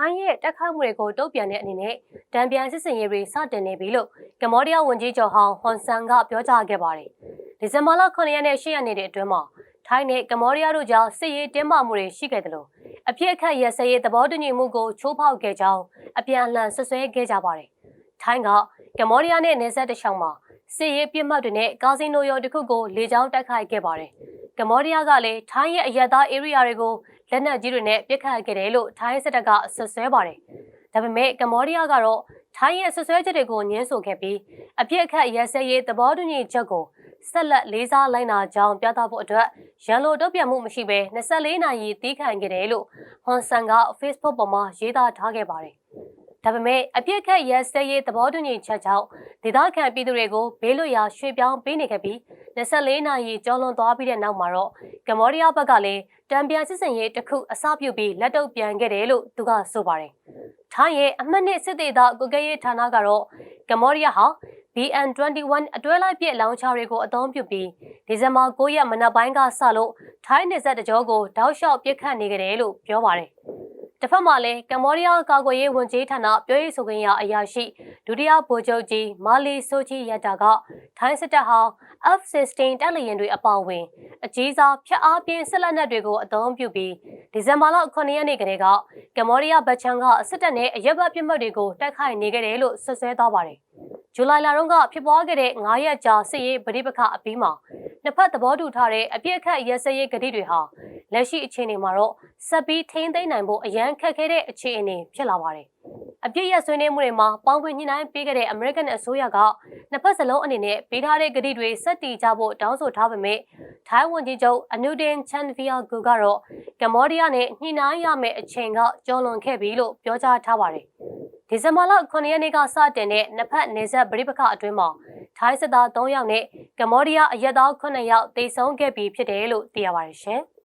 ထိုင်းရဲ့တက်ခတ်မှုတွေကိုတုံ့ပြန်တဲ့အနေနဲ့တံပြန်စစ်စင်ရေးတွေစတင်နေပြီလို့ကမ္ဘောဒီးယားဝန်ကြီးချုပ်ဟောင်းဟွန်ဆန်ကပြောကြားခဲ့ပါတယ်။ဒီဇင်ဘာလ9ရက်နဲ့10ရက်နေ့တွေအတွင်းမှာထိုင်းနဲ့ကမ္ဘောဒီးယားတို့ကြားစစ်ရေးတင်းမာမှုတွေရှိခဲ့တယ်လို့အပြစ်အခတ်ရစရေးသဘောတူညီမှုကိုချိုးဖောက်ခဲ့ကြောင်းအပြန်အလှန်ဆွဆွဲခဲ့ကြပါတယ်။ထိုင်းကကမ္ဘောဒီးယားနဲ့နယ်စပ်တစ်လျှောက်မှာစစ်ရေးပြစ်မှတ်တွေနဲ့ကာစီနိုရောတစ်ခုကိုလေကြောင်းတိုက်ခိုက်ခဲ့ပါတယ်။ကမ္ဘောဒီးယားကလည်းထိုင်းရဲ့အရက်သား area တွေကို လက်နက်ကြီးတွေနဲ့ပစ်ခတ်ခဲ့တယ်လို့ထိုင်းစစ်တပ်ကဆွဆွဲပါတယ်။ဒါပေမဲ့ကမ္ဘောဒီးယားကတော့ထိုင်းရဲ့ဆွဆွဲချက်တွေကိုညှင်းဆိုခဲ့ပြီးအပြစ်အခတ်ရစရေးသဘောတူညီချက်ကိုဆက်လက်လေးစားလိုက်နာကြောင်းပြသဖို့အတွက်ရန်လိုတုံ့ပြန်မှုမရှိဘဲ24နာရီတီးခံခဲ့တယ်လို့ဟွန်ဆန်က Facebook ပေါ်မှာရေးသားထားခဲ့ပါတယ်။ ဒါပေမဲ့အပြစ်ခတ်ရဲစဲရေးသဘောတူညီချက်ကြောင့်ဒေသခံပြည်သူတွေကိုဘေးလွတ်ရာရွှေ့ပြောင်းပေးနေခဲ့ပြီး24နာရီကျော်လွန်သွားပြီးတဲ့နောက်မှာတော့ကမ္ဘောဒီးယားဘက်ကလည်းတံပြန်စစ်စင်ရေးတစ်ခုအစပြုပြီးလက်တုပ်ပြန်ခဲ့တယ်လို့သူကဆိုပါတယ်။ထိုင်းရဲ့အမှတ်နှစ်စစ်သေးသားကုကဲရေးဌာနကတော့ကမ္ဘောဒီးယားဟာ BN21 အတွဲလိုက်ပြည့်လောင်ချာတွေကိုအသုံးပြုပြီးဒီဇင်ဘာ9ရက်မနက်ပိုင်းကစလို့ထိုင်းနယ်စပ်တကြောကိုတောက်လျှောက်ပြစ်ခတ်နေကြတယ်လို့ပြောပါတယ်။ တစ်ဖက်မှာလည်းကမ္ဘောဒီးယားကာကွယ်ရေးဝန်ကြီးဌာနပြောရေးဆိုခွင့်ရအရာရှိဒုတိယဗိုလ်ချုပ်ကြီးမာလီဆိုချီယတာကထိုင်းစစ်တပ်ဟာ F-16 တပ်လျင်တွေအပေါအဝင် အကြီးစားဖျက်အားပြင်းစစ်လက်နက်တွေကိုအသုံးပြုပြီးဒီဇင်ဘာလ9ရက်နေ့ကလေးကကမ္ဘောဒီးယားဗတ်ချန်ကစစ်တပ်နဲ့အရက်ဘတ်ပြစ်မှတ်တွေကိုတိုက်ခိုက်နေကြတယ်လို့ဆွဆွဲသွားပါတယ်။ဇူလိုင်လတုန်းကဖြစ်ပွားခဲ့တဲ့9ရက်ကြာစစ်ရေးပဋိပက္ခအပြီးမှာနှစ်ဖက်သဘောတူထားတဲ့အပြစ်အခတ်ရဲစဲရေးဂတိတွေဟာလက်ရှိအခြေအနေမှာတော့ ဆက်ပြီးထိန်းသိမ်းနိုင်ဖို့အရန်ခက်ခဲတဲ့အခြေအနေဖြစ်လာပါတယ်။အပြစ်ရဆွေးနွေးမှုတွေမှာပေါင်းဝင်ညှိနှိုင်းပေးခဲ့တဲ့အမေရိကန်အစိုးရကနှစ်ဖက်စလုံးအနေနဲ့ပေးထားတဲ့ဂတိတွေဆက်တည်ကြဖို့တောင်းဆိုထားပေမဲ့ထိုင်းဝန်ကြီးချုပ်အနုဒင်ချန်ဗီယာဂူကတော့ကမ္ဘောဒီးယားနဲ့ညှိနှိုင်းရမယ့်အချိန်ကကျော်လွန်ခဲ့ပြီလို့ပြောကြားထားပါတယ်။ဒီဇင်ဘာလ9ရက်နေ့ကစတင်တဲ့နှစ်ဖက်နေဆက်ပဋိပက္ခအတွင်းမှာထိုင်းစစ်သား3ယောက်နဲ့ကမ္ဘောဒီးယားအရက်သား9ယောက်တိတ်ဆုံးခဲ့ပြီဖြစ်တယ်လို့သိရပါတယ်ရှင်။